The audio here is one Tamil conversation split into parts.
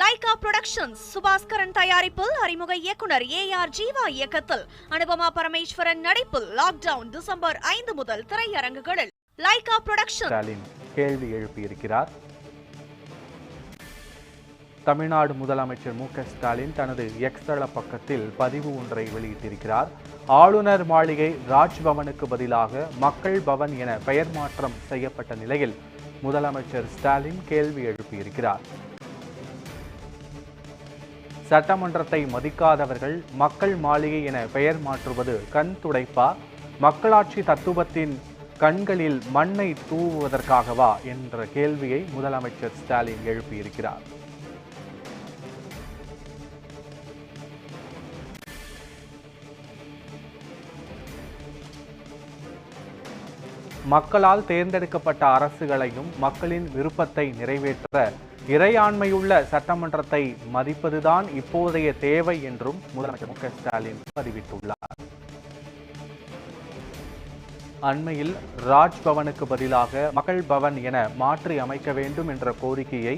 லைகா புரொடக்ஷன்ஸ் சுபாஸ்கரன் தயாரிப்பில் அறிமுக இயக்குனர் ஏ ஆர் ஜீவா இயக்கத்தில் அனுபமா பரமேஸ்வரன் நடிப்பில் லாக்டவுன் டிசம்பர் ஐந்து முதல் திரையரங்குகளில். லைகா புரொடக்ஷன் கேள்வி எழுப்பியிருக்கிறார். தமிழ்நாடு முதலமைச்சர் மு க ஸ்டாலின் தனது எக்ஸ் தள பக்கத்தில் பதிவு ஒன்றை வெளியிட்டிருக்கிறார். ஆளுநர் மாளிகை ராஜ்பவனுக்கு பதிலாக மக்கள் பவன் என பெயர் மாற்றம் செய்யப்பட்ட நிலையில் முதலமைச்சர் ஸ்டாலின் கேள்வி எழுப்பியிருக்கிறார். சட்டமன்றத்தை மதிக்காதவர்கள் மக்கள் மாளிகை என பெயர் மாற்றுவது கண் துடைப்பா? மக்களாட்சி தத்துவத்தின் கண்களில் மண்ணை தூவுவதற்காகவா? என்ற கேள்வியை முதலமைச்சர் ஸ்டாலின் எழுப்பியிருக்கிறார். மக்களால் தேர்ந்தெடுக்கப்பட்ட அரசுகளையும் மக்களின் விருப்பத்தை நிறைவேற்ற இறையாண்மையுள்ள சட்டமன்றத்தை மதிப்பதுதான் இப்போதைய தேவை என்றும் முதலமைச்சர் மு க ஸ்டாலின் பதிவிட்டுள்ளார். அண்மையில் ராஜ்பவனுக்கு பதிலாக மக்கள் பவன் என மாற்றி அமைக்க வேண்டும் என்ற கோரிக்கையை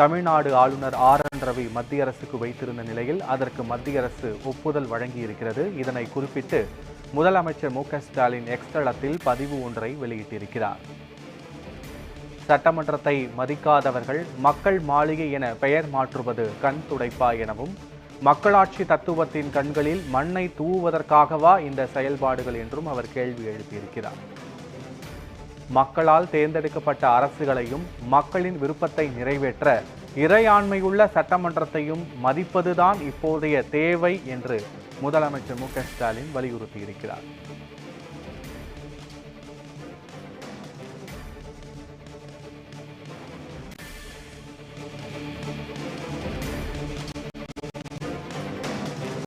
தமிழ்நாடு ஆளுநர் ஆர் என் ரவி மத்திய அரசுக்கு வைத்திருந்த நிலையில் அதற்கு மத்திய அரசு ஒப்புதல் வழங்கியிருக்கிறது. இதனை குறிப்பிட்டு முதலமைச்சர் மு க ஸ்டாலின் எக்ஸ் தளத்தில் பதிவு ஒன்றை வெளியிட்டிருக்கிறார். சட்டமன்றத்தை மதிக்காதவர்கள் மக்கள் மாளிகை என பெயர் மாற்றுவது கண் துடைப்பா எனவும் மக்களாட்சி தத்துவத்தின் கண்களில் மண்ணை தூவுவதற்காகவா இந்த செயல்பாடுகள் என்றும் அவர் கேள்வி எழுப்பியிருக்கிறார். மக்களால் தேர்ந்தெடுக்கப்பட்ட அரசுகளையும் மக்களின் விருப்பத்தை நிறைவேற்ற இறையாண்மையுள்ள சட்டமன்றத்தையும் மதிப்பதுதான் இப்போதைய தேவை என்று முதலமைச்சர் மு க ஸ்டாலின் வலியுறுத்தியிருக்கிறார்.